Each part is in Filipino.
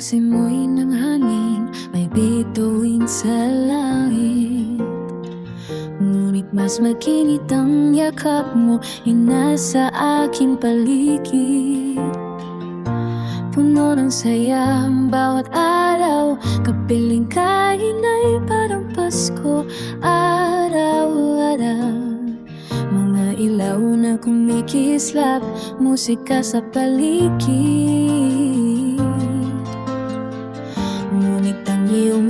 simoy ng hangin May bituin sa langit. Ngunit mas makinit ang yakap mo Yung nasa aking paligid. Puno ng saya ang bawat araw Kapiling kain ay parang Pasko. Araw-araw Mga ilaw na kumikislap Musika sa paligid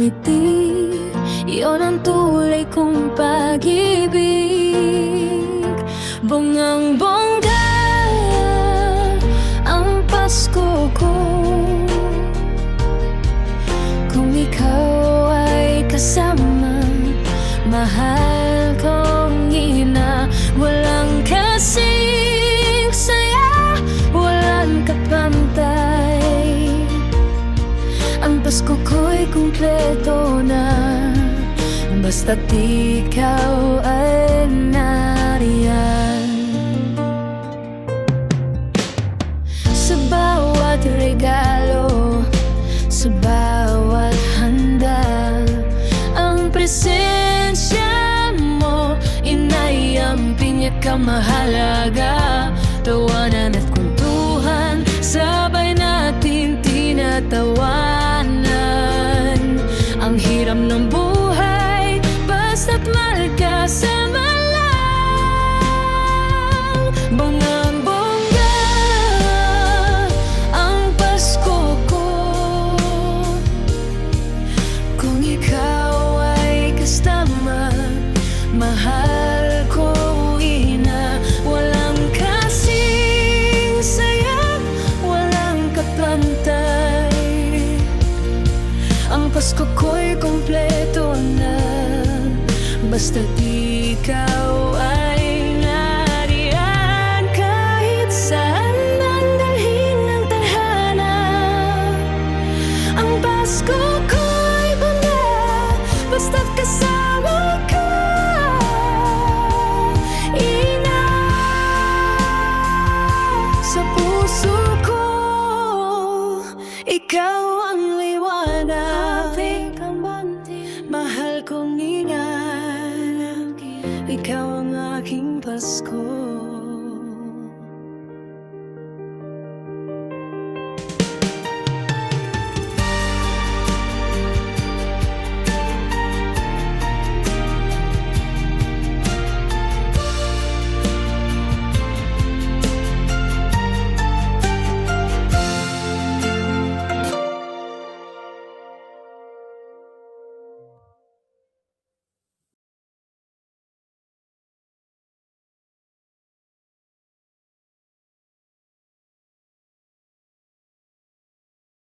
ngiti Iyon ang tulay kong pag-ibig. Bungang-bongga Ang Pasko ko. Kung ikaw ay kasama Mahal Basta't ikaw ay nariyan. Sa bawat regalo Sa bawat handa Ang presensya mo Inay ang pinakamahalaga. Tawanan at kuntuhan Sabay natin tinatawanan Pasko ko'y kumpleto na. Basta't ikaw ay nariyan Kahit saan ang dalhin ng tadhana. Ang Pasko ko'y banda Basta't kasama ka. Ina Sa puso ko Ikaw ang liwanag Ikaw ang aking Pasko